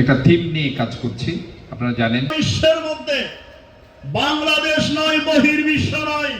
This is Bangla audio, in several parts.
একটা থিম নিয়ে কাজ করছি আপনারা জানেন। বিশ্বের মধ্যে বাংলাদেশ নয় বহির্বিশ্ব নয়।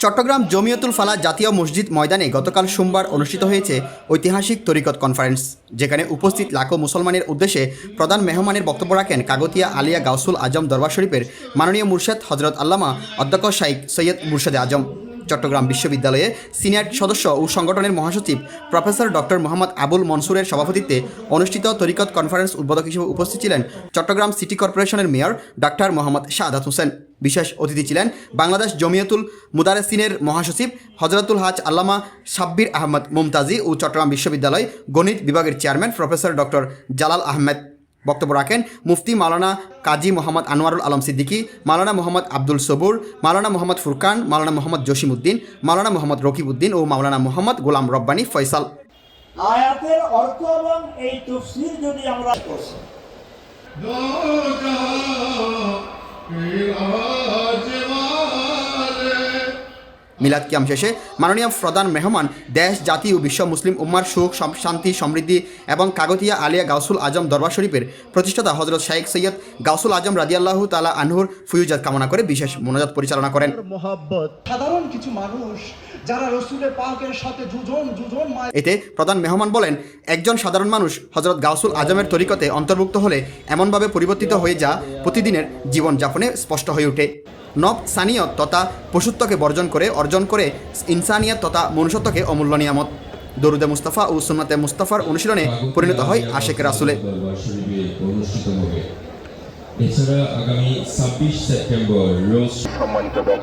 চট্টগ্রাম জমিয়তুল ফালা জাতীয় মসজিদ ময়দানে গতকাল সোমবার অনুষ্ঠিত হয়েছে ঐতিহাসিক তরিকত কনফারেন্স যেখানে উপস্থিত লাখো মুসলমানের উদ্দেশ্যে প্রধান মেহমানের বক্তব্য রাখেন কাগতিয়া আলিয়া গাউসুল আজম দরবার শরীফের মাননীয় মুর্শেদ হজরত আল্লামা অধ্যক্ষ শাইক সৈয়দ মুর্শেদে আজম। চট্টগ্রাম বিশ্ববিদ্যালয়ে সিনিয়র সদস্য ও সংগঠনের মহাসচিব প্রফেসর ডক্টর মোহাম্মদ আবুল মনসুরের সভাপতিত্বে অনুষ্ঠিত তরিকত কনফারেন্স উদ্বোধক হিসেবে উপস্থিত ছিলেন চট্টগ্রাম সিটি কর্পোরেশনের মেয়র ডাক্তার মোহাম্মদ শাহাদাত হোসেন। বিশেষ অতিথি ছিলেন বাংলাদেশ জমিয়তুল মুদারেসিনের মহাসচিব হজরতুল হাজ আল্লামা সাব্বির আহমদ মুমতাজি ও চট্টগ্রাম বিশ্ববিদ্যালয় গণিত বিভাগের chairman professor doctor Jalal Ahmed. বক্তব্য রাখেন মুফতি মালানা কাজী মোহাম্মদ আনোয়ারুল আলম সিদ্দিকী মালানা মোহাম্মদ আব্দুল সবুর মালানা মোহাম্মদ ফুরকান মালানা মোহাম্মদ জসিমউদ্দিন মালানা মোহাম্মদ রকিবউদ্দিন ও মাওলানা মোহাম্মদ গোলাম রব্বানী ফয়সাল। আয়াতের অর্থ এবং এই তফসির যদি আমরা মিলাদ কিয়াম শেষে মাননীয় প্রধান মেহমান দেশ জাতি ও বিশ্ব মুসলিম উম্মার সুখ শান্তি সমৃদ্ধি এবং কাগতিয়া আলিয়া গাউসুল আজম দরবার শরীফের প্রতিষ্ঠাতা হজরত শাইখ সৈয়দ গাউসুল আজম রাদিয়াল্লাহু তালা আনহুর ফুয়ুজাত কামনা করে বিশেষ মোনাজাত পরিচালনা করেন। সাধারণ কিছু মানুষ যারা রসুলের পাকের সাথে দুজন দুজন এতে প্রধান মেহমান বলেন একজন সাধারণ মানুষ হজরত গাউসুল আজমের তরিকতে অন্তর্ভুক্ত হলে এমনভাবে পরিবর্তিত হয়ে যা প্রতিদিনের জীবনযাপনে স্পষ্ট হয়ে ওঠে। নব সানিয়ত তথা পশুত্বকে বর্জন করে অর্জন করে ইনসানিয়ত তথা মনুষ্যত্বকে অমূল্য নিয়ামত। দরুদে মুস্তাফা ও সুন্নাতে মুস্তাফার অনুশীলনে পরিণত হয় আশেক রাসুলে এছাড়া আগামী ছাব্বিশ সেপ্টেম্বর রোজ সম্মানিত বক্তা